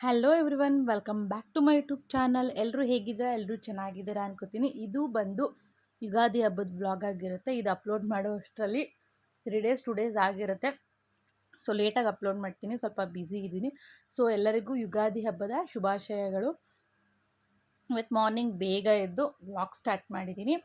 Hello everyone welcome back to my YouTube channel ಎಲ್ಲರೂ ಹೇಗಿದ್ದೀರಾ? ಎಲ್ಲರೂ ಚೆನ್ನಾಗಿದ್ದೀರಾ ಅನ್ಕೋತೀನಿ. ಇದು ಬಂದು ಯುಗಾದಿ ಹಬ್ಬದ ವ್ಲಾಗ್ ಆಗಿರುತ್ತೆ. ಇದು ಅಪ್ಲೋಡ್ ಮಾಡೋ ಅಷ್ಟರಲ್ಲಿ ತ್ರೀ ಡೇಸ್ ಟು ಡೇಸ್ ಆಗಿರುತ್ತೆ ಸೊ ಲೇಟಾಗಿ ಅಪ್ಲೋಡ್ ಮಾಡ್ತೀನಿ. ಸ್ವಲ್ಪ ಬ್ಯುಸಿ ಇದ್ದೀನಿ. ಸೊ ಎಲ್ಲರಿಗೂ ಯುಗಾದಿ ಹಬ್ಬದ ಶುಭಾಶಯಗಳು. ಇವತ್ತು ಮಾರ್ನಿಂಗ್ ಬೇಗ ಎದ್ದು ವ್ಲಾಗ್ ಸ್ಟಾರ್ಟ್ ಮಾಡಿದ್ದೀನಿ.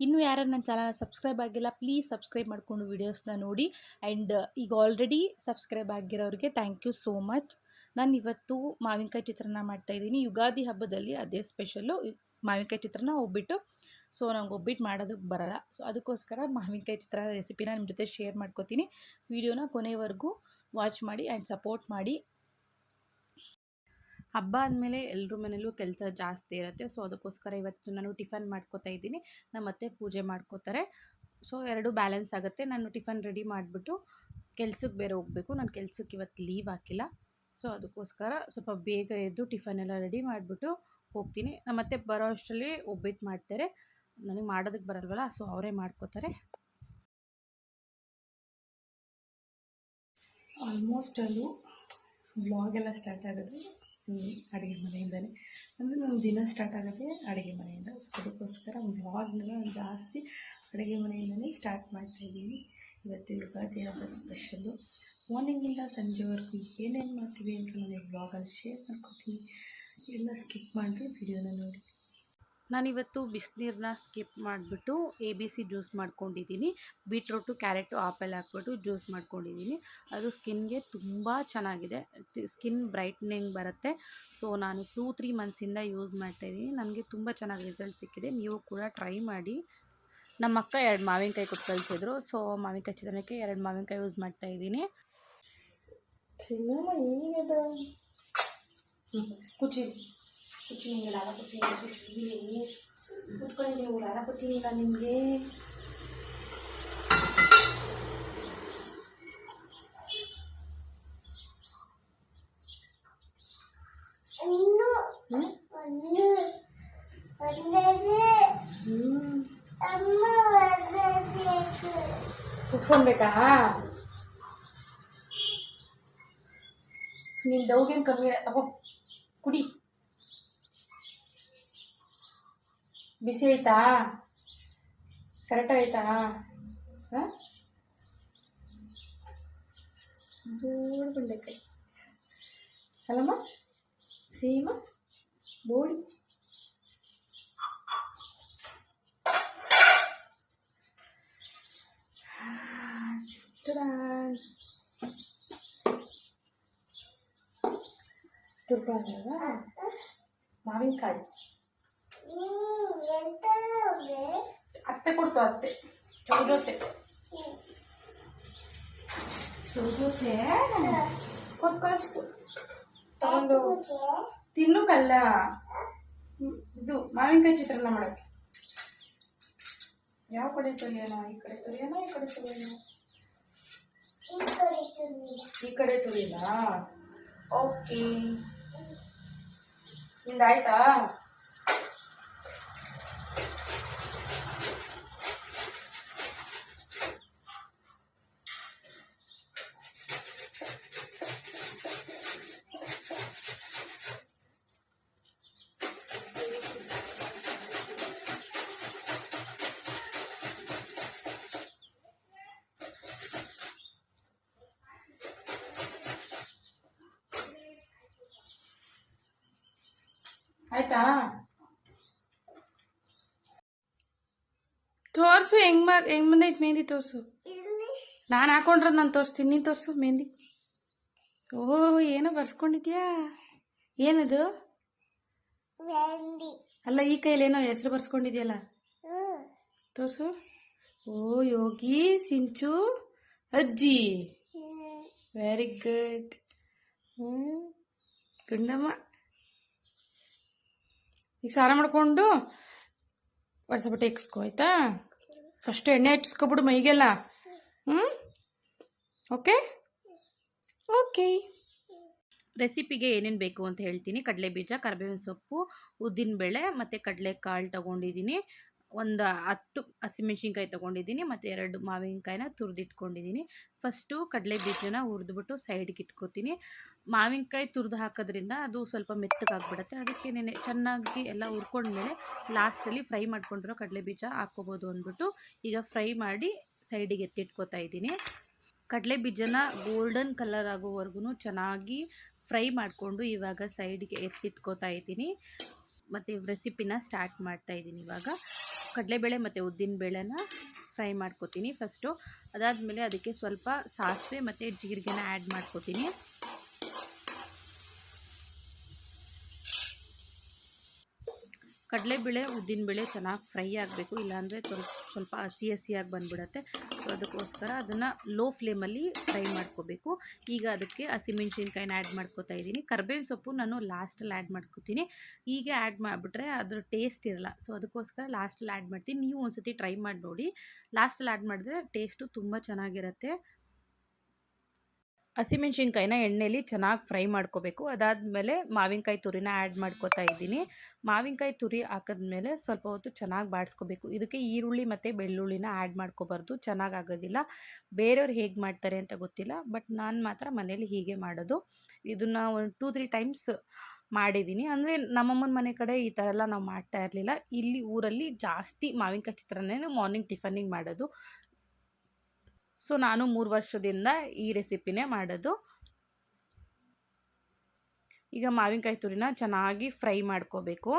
ಇನ್ನೂ ಯಾರು ನನ್ನ ಚಾನಲ್ ಸಬ್ಸ್ಕ್ರೈಬ್ ಆಗಿಲ್ಲ ಪ್ಲೀಸ್ ಸಬ್ಸ್ಕ್ರೈಬ್ ಮಾಡಿಕೊಂಡು ವೀಡಿಯೋಸ್ನ ನೋಡಿ. ಆ್ಯಂಡ್ ಈಗ ಆಲ್ರೆಡಿ ಸಬ್ಸ್ಕ್ರೈಬ್ ಆಗಿರೋರಿಗೆ ಥ್ಯಾಂಕ್ ಯು ಸೋ ಮಚ್ ನಾನು ಇವತ್ತು ಮಾವಿನಕಾಯಿ ಚಿತ್ರಾನ್ನ ಮಾಡ್ತಾಯಿದ್ದೀನಿ ಯುಗಾದಿ ಹಬ್ಬದಲ್ಲಿ ಅದೇ ಸ್ಪೆಷಲ್ಲು ಮಾವಿನಕಾಯಿ ಚಿತ್ರಾನ್ನ ಒಬ್ಬಿಟ್ಟು. ಸೊ ನಂಗೆ ಒಬ್ಬಿಟ್ಟು ಮಾಡೋದಕ್ಕೆ ಬರಲ್ಲ. ಸೊ ಅದಕ್ಕೋಸ್ಕರ ಮಾವಿನಕಾಯಿ ಚಿತ್ರಾನ್ನ ರೆಸಿಪಿನ ನಿಮ್ಮ ಜೊತೆ ಶೇರ್ ಮಾಡ್ಕೋತೀನಿ. ವಿಡಿಯೋನ ಕೊನೆವರೆಗೂ ವಾಚ್ ಮಾಡಿ ಆ್ಯಂಡ್ ಸಪೋರ್ಟ್ ಮಾಡಿ. ಹಬ್ಬ ಆದಮೇಲೆ ಎಲ್ಲರ ಮನೇಲೂ ಕೆಲಸ ಜಾಸ್ತಿ ಇರುತ್ತೆ. ಸೊ ಅದಕ್ಕೋಸ್ಕರ ಇವತ್ತು ನಾನು ಟಿಫನ್ ಮಾಡ್ಕೋತಾ ಇದ್ದೀನಿ. ನಮ್ಮ ಅತ್ತೆ ಪೂಜೆ ಮಾಡ್ಕೋತಾರೆ. ಸೊ ಎರಡು ಬ್ಯಾಲೆನ್ಸ್ ಆಗುತ್ತೆ. ನಾನು ಟಿಫನ್ ರೆಡಿ ಮಾಡಿಬಿಟ್ಟು ಕೆಲ್ಸಕ್ಕೆ ಬೇರೆ ಹೋಗಬೇಕು. ನಾನು ಕೆಲ್ಸಕ್ಕೆ ಇವತ್ತು ಲೀವ್ ಹಾಕಿಲ್ಲ. ಸೊ, ಅದಕ್ಕೋಸ್ಕರ ಸ್ವಲ್ಪ ಬೇಗ ಎದ್ದು ಎಲ್ಲ ರೆಡಿ ಮಾಡಿಬಿಟ್ಟು ಹೋಗ್ತೀನಿ. ಮತ್ತೆ ಅತ್ತೆ ಬರೋ ಅಷ್ಟರಲ್ಲಿ ಒಬ್ಬಿಟ್ಟು ಮಾಡ್ತಾರೆ. ನನಗೆ ಮಾಡೋದಕ್ಕೆ ಬರಲ್ವಲ್ಲ, ಸೊ ಅವರೇ ಮಾಡ್ಕೋತಾರೆ. ಆಲ್ಮೋಸ್ಟ್ ಅದು ವ್ಲಾಗ್ ಎಲ್ಲ ಸ್ಟಾರ್ಟ್ ಆಗೋದು ಅಡುಗೆ ಮನೆಯಿಂದಲೇ ಅಂದರೆ ನಮ್ಮ ದಿನ ಸ್ಟಾರ್ಟ್ ಆಗೋದೇ ಅಡುಗೆ ಮನೆಯಿಂದ. ಸೊ ಅದಕ್ಕೋಸ್ಕರ ವ್ಲಾಗ್ನ ಜಾಸ್ತಿ ಅಡುಗೆ ಮನೆಯಿಂದಲೇ ಸ್ಟಾರ್ಟ್ ಮಾಡ್ತಾಯಿದ್ದೀನಿ ಇವತ್ತು ಯುಗಾದಿ ಹಬ್ಬ ಸ್ಪೆಷಲ್ಲು ಮಾರ್ನಿಂಗಿಂದ ಸಂಜೆವರೆಗೂ ಏನೇನು ಮಾಡ್ತೀವಿ ಅಂತ ನಾನು ವ್ಲಾಗಲ್ಲಿ ಶೇರ್ ಮಾಡ್ಕೊತೀನಿ. ಎಲ್ಲ ಸ್ಕಿಪ್ ಮಾಡಿ ವಿಡಿಯೋನ ನೋಡಿ. ನಾನಿವತ್ತು ಬಿಸಿನೀರನ್ನ ಸ್ಕಿಪ್ ಮಾಡಿಬಿಟ್ಟು ಎ ಬಿ ಸಿ ಜ್ಯೂಸ್ ಮಾಡ್ಕೊಂಡಿದ್ದೀನಿ ಬೀಟ್ರೂಟು ಕ್ಯಾರೆಟು ಆಪಲ್ ಹಾಕ್ಬಿಟ್ಟು ಜ್ಯೂಸ್ ಮಾಡ್ಕೊಂಡಿದ್ದೀನಿ ಅದು ಸ್ಕಿನ್ಗೆ ತುಂಬ ಚೆನ್ನಾಗಿದೆ. ಸ್ಕಿನ್ ಬ್ರೈಟ್ನಿಂಗ್ ಬರುತ್ತೆ. ಸೊ ನಾನು ಟೂ ತ್ರೀ ಮಂತ್ಸಿಂದ ಯೂಸ್ ಮಾಡ್ತಾಯಿದ್ದೀನಿ ನನಗೆ ತುಂಬ ಚೆನ್ನಾಗಿ ರಿಸಲ್ಟ್ ಸಿಕ್ಕಿದೆ. ನೀವು ಕೂಡ ಟ್ರೈ ಮಾಡಿ. ನಮ್ಮ ಅಕ್ಕ ಎರಡು ಮಾವಿನಕಾಯಿ ಕೊಟ್ಟು ಕಳಿಸಿದ್ರು. ಸೊ ಮಾವಿನಕಾಯಿ ಚಿತ್ರಣಕ್ಕೆ ಎರಡು ಮಾವಿನಕಾಯಿ ಯೂಸ್ ಮಾಡ್ತಾಯಿದ್ದೀನಿ ತಿನ್ನಮ್ಮ ಈಗದ ಹ್ಞೂ ಕುಚಿ ಕುಚಿ ನಿಮಗೆ ಲಾಲ ಕೊಡ್ತೀನಿ ಕುಚಿ ಕುತ್ಕೊಳ್ಳಿ ನೀವು ಲಾಲ ಕೊಡ್ತೀನಿ ಇಲ್ಲ ನಿಮಗೆ ಹ್ಞೂ ನಿನ್ನ ಡೌಗೇನು ಕಮ್ಮಿ ತಗೋ. ಕುಡಿ. ಬಿಸಿ ಆಯ್ತಾ? ಕರೆಕ್ಟ್ ಆಯ್ತಾ? ಹಾಂ? ಬೋಡಿ ಬೆಂಡೆಕಾಯಿ ಅಲ್ಲಮ್ಮ? ಸೀಮ? ಬೋಡಿ ತುರ್ಕೊಂಡಲ್ವಾ ಮಾವಿನಕಾಯಿ. ಅತ್ತೆ ಕೊಡ್ತು ಅತ್ತೆ. ಚೌಜೊತೆ. ಚೌಜೊತೆ? ಕೊಟ್ಟು ಕಳಿಸ್ತು ತಗೊಂಡು ತಿನ್ನಕ್ಕಲ್ಲ ಇದು ಮಾವಿನಕಾಯಿ ಚಿತ್ರಾನ್ನ ಮಾಡೋಕ್ಕೆ. ಯಾವ ಕಡೆ ತುರಿಯೋಣ? ಈ ಕಡೆ ತುರಿಯೋಣ ಈ ಕಡೆ ತುರಿಯೋಣ? ಈ ಕಡೆ ತುರಿಲ್ಲ. ಓಕೆ. ನಿಂದಾಯ್ತಾ ಆಯ್ತಾ ತೋರ್ಸು ಹೆಂಗ್ ಮಾ ಹೆಂಗ್ ಬಂದೈತೆ ಮೆಹಂದಿ ತೋರ್ಸು ನಾನು ಹಾಕೊಂಡ್ರದ್ ನಾನು ತೋರಿಸ್ತೀನಿ ನೀನು ತೋರಿಸು ಮೆಹಂದಿ ಓಹೋ ಏನೋ ಬರ್ಸ್ಕೊಂಡಿದ್ಯಾ ಏನದು ಅಲ್ಲ ಈ ಕೈಯಲ್ಲಿ ಏನೋ ಹೆಸರು ಬರ್ಸ್ಕೊಂಡಿದ್ಯಲ್ಲ ತೋರ್ಸು ಓ ಯೋಗಿ ಸಿಂಚು ಅಜ್ಜಿ ವೆರಿ ಗುಡ್ ಹ್ಞೂ ಗುಂಡಮ್ಮ ಈಗ ಸಾರ ಮಾಡಿಕೊಂಡು ಒಂದು ಸ್ವಲ್ಪ ಟೆಕ್ಸ್ಕೊ ಆಯ್ತಾ? ಫಸ್ಟ್ ಎಣ್ಣೆ ಹಚ್ಕೊಬಿಡು ಮೈಗೆಲ್ಲ. ಹ್ಞೂ ಓಕೆ ಓಕೆ ರೆಸಿಪಿಗೆ ಏನೇನು ಬೇಕು ಅಂತ ಹೇಳ್ತೀನಿ. ಕಡಲೆ ಬೀಜ ಕರಿಬೇವಿನ ಸೊಪ್ಪು ಉದ್ದಿನಬೇಳೆ ಮತ್ತು ಕಡಲೆಕಾಳು ತೊಗೊಂಡಿದ್ದೀನಿ. ಒಂದು ಹತ್ತು ಹಸಿಮೆಣ್ಸಿನ್ಕಾಯಿ ತೊಗೊಂಡಿದ್ದೀನಿ ಮತ್ತು ಎರಡು ಮಾವಿನಕಾಯಿನ ತುರಿದಿಟ್ಕೊಂಡಿದ್ದೀನಿ. ಫಸ್ಟು ಕಡಲೆ ಬೀಜನ ಹುರಿದ್ಬಿಟ್ಟು ಸೈಡ್ಗೆ ಇಟ್ಕೊತೀನಿ. ಮಾವಿನಕಾಯಿ ತುರಿದು ಹಾಕೋದ್ರಿಂದ ಅದು ಸ್ವಲ್ಪ ಮೆತ್ತಗಾಗ್ಬಿಡುತ್ತೆ. ಅದಕ್ಕೆ ನೆನೆ ಚೆನ್ನಾಗಿ ಎಲ್ಲ ಹುರ್ಕೊಂಡ್ಮೇಲೆ ಲಾಸ್ಟಲ್ಲಿ ಫ್ರೈ ಮಾಡ್ಕೊಂಡಿರೋ ಕಡಲೆ ಬೀಜ ಹಾಕ್ಕೋಬೋದು ಅಂದ್ಬಿಟ್ಟು ಈಗ ಫ್ರೈ ಮಾಡಿ ಸೈಡಿಗೆ ಎತ್ತಿಟ್ಕೋತಾ ಇದ್ದೀನಿ. ಕಡಲೆ ಬೀಜನ ಗೋಲ್ಡನ್ ಕಲರ್ ಆಗೋವರೆಗೂ ಚೆನ್ನಾಗಿ ಫ್ರೈ ಮಾಡಿಕೊಂಡು ಇವಾಗ ಸೈಡ್ಗೆ ಎತ್ತಿಟ್ಕೋತಾ ಇದ್ದೀನಿ. ಮತ್ತು ರೆಸಿಪಿನ ಸ್ಟಾರ್ಟ್ ಮಾಡ್ತಾ ಇದ್ದೀನಿ ಇವಾಗ. ಕಡಲೆಬೇಳೆ ಮತ್ತು ಉದ್ದಿನ ಬೇಳೆನ ಫ್ರೈ ಮಾಡ್ಕೋತೀನಿ ಫಸ್ಟು. ಅದಾದಮೇಲೆ ಅದಕ್ಕೆ ಸ್ವಲ್ಪ ಸಾಸಿವೆ ಮತ್ತು ಜೀರಿಗೆನ ಆ್ಯಡ್ ಮಾಡ್ಕೋತೀನಿ. ಕಡಲೆಬೇಳೆ ಉದ್ದಿನಬೇಳೆ ಚೆನ್ನಾಗಿ ಫ್ರೈ ಆಗಬೇಕು, ಇಲ್ಲಾಂದರೆ ಸ್ವಲ್ಪ ಸ್ವಲ್ಪ ಹಸಿ ಹಸಿಯಾಗಿ ಬಂದ್ಬಿಡತ್ತೆ. ಸೊ ಅದಕ್ಕೋಸ್ಕರ ಅದನ್ನು ಲೋ ಫ್ಲೇಮಲ್ಲಿ ಫ್ರೈ ಮಾಡ್ಕೋಬೇಕು. ಈಗ ಅದಕ್ಕೆ ಹಸಿಮೆಣ್ಸಿನ್ಕಾಯಿನ ಆ್ಯಡ್ ಮಾಡ್ಕೋತಾ ಇದ್ದೀನಿ. ಕರ್ಬೇವಿನ ಸೊಪ್ಪು ನಾನು ಲಾಸ್ಟಲ್ಲಿ ಆ್ಯಡ್ ಮಾಡ್ಕೋತೀನಿ. ಹೀಗೆ ಆ್ಯಡ್ ಮಾಡಿಬಿಟ್ರೆ ಅದ್ರ ಟೇಸ್ಟ್ ಇರಲ್ಲ. ಸೊ ಅದಕ್ಕೋಸ್ಕರ ಲಾಸ್ಟಲ್ಲಿ ಆ್ಯಡ್ ಮಾಡ್ತೀನಿ. ನೀವು ಒಂದ್ಸತಿ ಟ್ರೈ ಮಾಡಿ ನೋಡಿ. ಲಾಸ್ಟಲ್ಲಿ ಆ್ಯಡ್ ಮಾಡಿದ್ರೆ ಟೇಸ್ಟು ತುಂಬ ಚೆನ್ನಾಗಿರುತ್ತೆ. ಹಸಿಮೆಣ್ಸಿನ್ಕಾಯಿನ ಎಣ್ಣೆಯಲ್ಲಿ ಚೆನ್ನಾಗಿ ಫ್ರೈ ಮಾಡ್ಕೋಬೇಕು. ಅದಾದಮೇಲೆ ಮಾವಿನಕಾಯಿ ತುರಿನ ಆ್ಯಡ್ ಮಾಡ್ಕೋತಾ ಇದ್ದೀನಿ. ಮಾವಿನಕಾಯಿ ತುರಿ ಹಾಕಿದ್ಮೇಲೆ ಸ್ವಲ್ಪ ಹೊತ್ತು ಚೆನ್ನಾಗಿ ಬಾಡಿಸ್ಕೋಬೇಕು. ಇದಕ್ಕೆ ಈರುಳ್ಳಿ ಮತ್ತು ಬೆಳ್ಳುಳ್ಳಿನ ಆ್ಯಡ್ ಮಾಡ್ಕೋಬಾರ್ದು. ಚೆನ್ನಾಗಿ ಆಗೋದಿಲ್ಲ. ಬೇರೆಯವ್ರು ಹೇಗೆ ಮಾಡ್ತಾರೆ ಅಂತ ಗೊತ್ತಿಲ್ಲ. ಬಟ್ ನಾನು ಮಾತ್ರ ಮನೇಲಿ ಹೀಗೆ ಮಾಡೋದು. ಇದನ್ನು ಒಂದು ಟೂ ತ್ರೀ ಟೈಮ್ಸ್ ಮಾಡಿದ್ದೀನಿ ಅಂದರೆ ನಮ್ಮಮ್ಮನ ಮನೆ ಕಡೆ ಈ ಥರ ಎಲ್ಲ ನಾವು ಮಾಡ್ತಾ ಇರಲಿಲ್ಲ. ಇಲ್ಲಿ ಊರಲ್ಲಿ ಜಾಸ್ತಿ ಮಾವಿನಕಾಯಿ ಚಿತ್ರಾನ್ನ ಮಾರ್ನಿಂಗ್ ಟಿಫನಿಗೆ ಮಾಡೋದು. ಸೊ ನಾನು ಮೂರು ವರ್ಷದಿಂದ ಈ ರೆಸಿಪಿನೇ ಮಾಡೋದು. ಈಗ ಮಾವಿನಕಾಯಿ ತುರಿನ ಚೆನ್ನಾಗಿ ಫ್ರೈ ಮಾಡ್ಕೋಬೇಕು.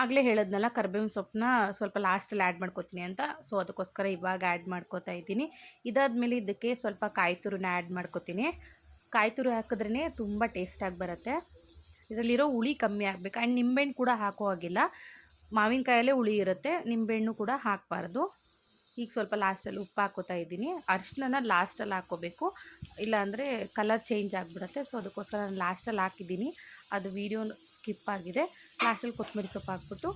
ಆಗಲೇ ಹೇಳೋದ್ನಲ್ಲ ಕರ್ಬೇವಿನ ಸೊಪ್ಪನ್ನ ಸ್ವಲ್ಪ ಲಾಸ್ಟಲ್ಲಿ ಆ್ಯಡ್ ಮಾಡ್ಕೋತೀನಿ ಅಂತ. ಸೊ ಅದಕ್ಕೋಸ್ಕರ ಇವಾಗ ಆ್ಯಡ್ ಮಾಡ್ಕೋತಾ ಇದ್ದೀನಿ. ಇದಾದಮೇಲೆ ಇದಕ್ಕೆ ಸ್ವಲ್ಪ ಕಾಯಿ ತುರಿನ ಆ್ಯಡ್ ಮಾಡ್ಕೋತೀನಿ. ಕಾಯಿ ತುರಿ ಹಾಕಿದ್ರೇ ತುಂಬ ಟೇಸ್ಟಾಗಿ ಬರುತ್ತೆ. ಇದರಲ್ಲಿರೋ ಹುಳಿ ಕಮ್ಮಿ ಆಗಬೇಕು. ಆ್ಯಂಡ್ ನಿಂಬೆಹಣ್ಣು ಕೂಡ ಹಾಕೋ ಹಾಗಿಲ್ಲ. ಮಾವಿನಕಾಯಲ್ಲೇ ಹುಳಿ ಇರುತ್ತೆ. ನಿಂಬೆಹಣ್ಣು ಕೂಡ ಹಾಕಬಾರ್ದು. ಈಗ ಸ್ವಲ್ಪ ಲಾಸ್ಟಲ್ಲಿ ಉಪ್ಪು ಹಾಕೋತಾ ಇದ್ದೀನಿ. ಅರ್ಶಿನ ಲಾಸ್ಟಲ್ಲಿ ಹಾಕ್ಕೋಬೇಕು ಇಲ್ಲಾಂದರೆ ಕಲರ್ ಚೇಂಜ್ ಆಗಿಬಿಡುತ್ತೆ. ಸೊ ಅದಕ್ಕೋಸ್ಕರ ನಾನು ಲಾಸ್ಟಲ್ಲಿ ಹಾಕಿದ್ದೀನಿ. ಅದು ವೀಡಿಯೋ ಸ್ಕಿಪ್ ಆಗಿದೆ. ಲಾಸ್ಟಲ್ಲಿ ಕೊತ್ತಂಬರಿ ಸೊಪ್ಪು ಹಾಕ್ಬಿಟ್ಟು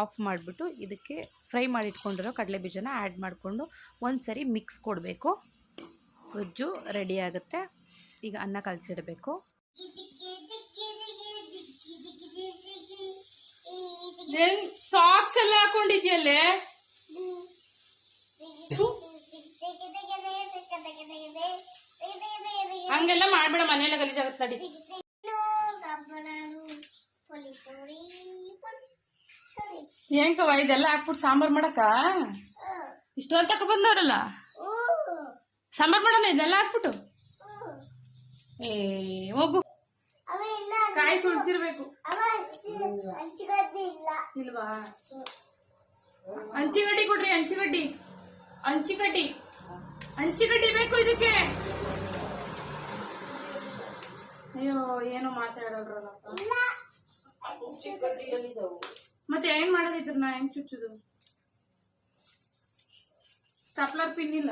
ಆಫ್ ಮಾಡಿಬಿಟ್ಟು ಇದಕ್ಕೆ ಫ್ರೈ ಮಾಡಿ ಇಟ್ಕೊಂಡಿರೋ ಕಡಲೆ ಬೀಜನ ಆ್ಯಡ್ ಮಾಡಿಕೊಂಡು ಒಂದು ಸರಿ ಮಿಕ್ಸ್ ಕೊಡಬೇಕು. ಗೊಜ್ಜು ರೆಡಿ ಆಗುತ್ತೆ. ಈಗ ಅನ್ನ ಕಲಸಿಡಬೇಕು. ಸಾಕ್ಸ್ ಎಲ್ಲ ಹಾಕೊಂಡಿದ್ಯಲ್ಲೇ? ಹಂಗೆಲ್ಲ ಮಾಡ್ಬೇಡ, ಮನೆಯಲ್ಲ ಗಲೀಜಾಗತ್ತೆ ನಡಿ. ಏನ್ಕವ ಇದೆಲ್ಲ ಹಾಕ್ಬಿಟ್ಟು ಸಾಂಬಾರ್ ಮಾಡಕ ಇಷ್ಟೊಂದು ತಕ ಬಂದವ್ರಲ್ಲ? ಸಾಂಬಾರ್ ಮಾಡೋಣ, ಇದೆಲ್ಲ ಹಾಕ್ಬಿಟ್ಟು. ಏ, ಹೋಗು. ಕಾಯಿ ಸುಳ್ಸಿರ್ಬೇಕು ಇಲ್ವಾ? ಹಂಚಿಗಡ್ಡಿ ಕೊಡ್ರಿ ಹಂಚಿಗಡ್ಡಿ ಹಂಚಿಗಡ್ಡಿ ಹಂಚಿಗಡ್ಡಿ ಬೇಕು ಇದಕ್ಕೆ. ಅಯ್ಯೋ, ಏನೋ ಮಾತಾಡೋದ್ರಲ್ಲಪ್ಪ. ಮತ್ತೆ ಹೆಂಗ್ ಮಾಡೋದಿದ್ರ ನಾ ಹೆಂಗ್ ಚುಚ್ಚುದು? ಸ್ಟಾಪ್ಲರ್ ಪಿನ್ ಇಲ್ಲ.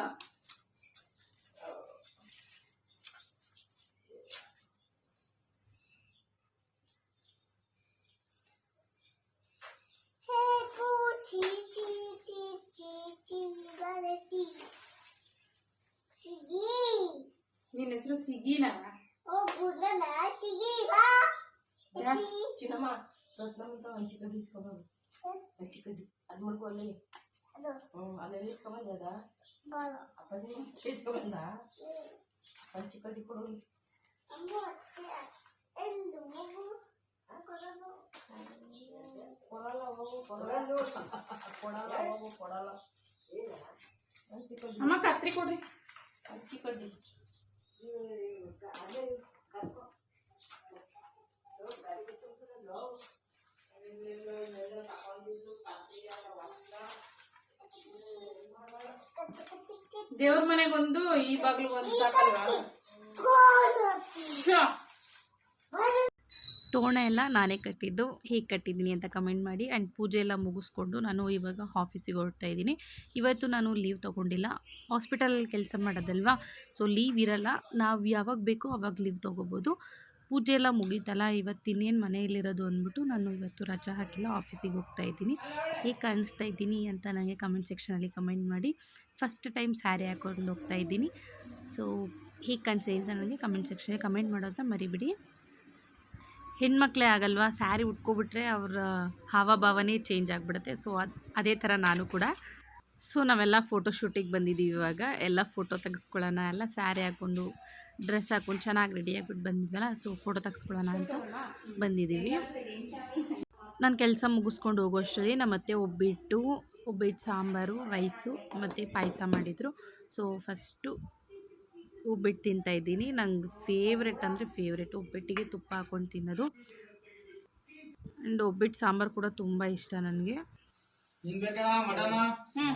ನಿನ್ನ ಹೆಸರು ಸಿಗಿನಾ ಚಿನ್ನಮ್ಮ ರತ್ನಮಿತ ಹಂಚಿಕಡ್ಡಿ ಇಸ್ಕೊಬಂದು ಹಂಚಿಕಡ್ಡಿ ಅದು ಮಾಡ್ಕೊಳ್ಳಿ ಹ್ಞೂ ಅಲ್ಲೆಲ್ಲ ಇಸ್ಕೊಬಂದೆ ಅದ ಅಪ್ಪಾಜಿ ಇಸ್ಕೊಬಂದ ಹಂಚಿಕಡ್ಡಿ ಕೊಡು ಅಮ್ಮ ಕತ್ರಿ ಕೊಡ್ರಿ. ಹಂಚಿಕಡ್ಡಿ ದೇವ್ರ ಮನೆಗೊಂದು ಈ ಒಂದು ಸಾಕಲ್ವಾ. ತೋರಣ ಎಲ್ಲ ನಾನೇ ಕಟ್ಟಿದ್ದು, ಹೇಗೆ ಕಟ್ಟಿದ್ದೀನಿ ಅಂತ ಕಮೆಂಟ್ ಮಾಡಿ. ಆ್ಯಂಡ್ ಪೂಜೆ ಎಲ್ಲ ಮುಗಿಸ್ಕೊಂಡು ನಾನು ಇವಾಗ ಆಫೀಸಿಗೆ ಹೊರಡ್ತಾ ಇದ್ದೀನಿ. ಇವತ್ತು ನಾನು ಲೀವ್ ತೊಗೊಂಡಿಲ್ಲ. ಹಾಸ್ಪಿಟಲಲ್ಲಿ ಕೆಲಸ ಮಾಡೋದಲ್ವಾ? ಸೊ, ಲೀವ್ ಇರಲ್ಲ. ನಾವು ಯಾವಾಗ ಬೇಕೋ ಅವಾಗ ಲೀವ್ ತೊಗೋಬೋದು. ಪೂಜೆ ಎಲ್ಲ ಮುಗೀತಲ್ಲ, ಇವತ್ತು ಇನ್ನೇನು ಮನೆಯಲ್ಲಿರೋದು ಅಂದ್ಬಿಟ್ಟು ನಾನು ಇವತ್ತು ರಜಾ ಹಾಕಿಲ್ಲ, ಆಫೀಸಿಗೆ ಹೋಗ್ತಾ ಇದ್ದೀನಿ. ಹೇಗೆ ಕಾಣಿಸ್ತಾ ಇದ್ದೀನಿ ಅಂತ ನನಗೆ ಕಮೆಂಟ್ ಸೆಕ್ಷನಲ್ಲಿ ಕಮೆಂಟ್ ಮಾಡಿ. ಫಸ್ಟ್ ಟೈಮ್ ಸ್ಯಾರಿ ಹಾಕೊಂಡು ಹೋಗ್ತಾ ಇದ್ದೀನಿ. ಸೊ, ಹೇಗೆ ಕಾಣಿಸ್ತಾ ಅಂತ ನನಗೆ ಕಮೆಂಟ್ ಸೆಕ್ಷನಲ್ಲಿ ಕಮೆಂಟ್ ಮಾಡೋದನ್ನ ಮರಿಬಿಡಿ. ಹೆಣ್ಮಕ್ಳೇ ಆಗಲ್ವಾ? ಸ್ಯಾರಿ ಉಟ್ಕೊಬಿಟ್ರೆ ಅವರ ಹಾವಭಾವನೇ ಚೇಂಜ್ ಆಗಿಬಿಡುತ್ತೆ. ಸೊ ಅದು, ಅದೇ ಥರ ನಾನು ಕೂಡ. ಸೊ ನಾವೆಲ್ಲ ಫೋಟೋ ಶೂಟಿಗೆ ಬಂದಿದ್ದೀವಿ ಇವಾಗ. ಎಲ್ಲ ಫೋಟೋ ತೆಗೆಸ್ಕೊಳ್ಳೋಣ, ಎಲ್ಲ ಸ್ಯಾರಿ ಹಾಕ್ಕೊಂಡು ಡ್ರೆಸ್ ಹಾಕ್ಕೊಂಡು ಚೆನ್ನಾಗಿ ರೆಡಿ ಆಗಿಬಿಟ್ಟು ಬಂದಿದ್ವಲ್ಲ? ಸೊ ಫೋಟೋ ತೆಗೆಸ್ಕೊಳ್ಳೋಣ ಅಂತ ಬಂದಿದ್ದೀವಿ ನಾನು ಕೆಲಸ ಮುಗಿಸ್ಕೊಂಡು ಹೋಗೋಷ್ಟರಲ್ಲಿ ನಮ್ಮ ಅತ್ತೆ ಒಬ್ಬಿಟ್ಟು ಒಬ್ಬಿಟ್ಟು ಸಾಂಬಾರು ರೈಸು ಮತ್ತು ಪಾಯಸ ಮಾಡಿದರು. ಸೊ ಫಸ್ಟು ಒಬ್ಬಿಟ್ಟು ತಿಂತಾ ಇದ್ದೀನಿ. ನಂಗೆ ಫೇವ್ರೆಟ್ ಅಂದರೆ ಫೇವ್ರೆಟ್ ಉಪ್ಪಿಟ್ಟಿಗೆ ತುಪ್ಪ ಹಾಕ್ಕೊಂಡು ತಿನ್ನೋದು. ಆ್ಯಂಡ್ ಒಬ್ಬಿಟ್ಟು ಸಾಂಬಾರು ಕೂಡ ತುಂಬ ಇಷ್ಟ ನನಗೆ. ಹ್ಞೂ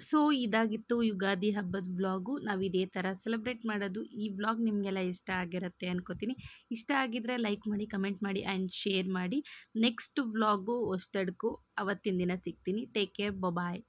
ಸೊ, ಇದಾಗಿತ್ತು ಯುಗಾದಿ ಹಬ್ಬದ ವ್ಲಾಗು. ನಾವು ಇದೇ ಥರ ಸೆಲೆಬ್ರೇಟ್ ಮಾಡೋದು. ಈ ವ್ಲಾಗ್ ನಿಮಗೆಲ್ಲ ಇಷ್ಟ ಆಗಿರುತ್ತೆ ಅನ್ಕೋತೀನಿ. ಇಷ್ಟ ಆಗಿದ್ರೆ ಲೈಕ್ ಮಾಡಿ, ಕಮೆಂಟ್ ಮಾಡಿ ಆ್ಯಂಡ್ ಶೇರ್ ಮಾಡಿ. ನೆಕ್ಸ್ಟ್ ವ್ಲಾಗು ಹೊಸ್ತಡ್ಕು ಅವತ್ತಿನ ದಿನ ಸಿಗ್ತೀನಿ. Take care. ಬಾಯ್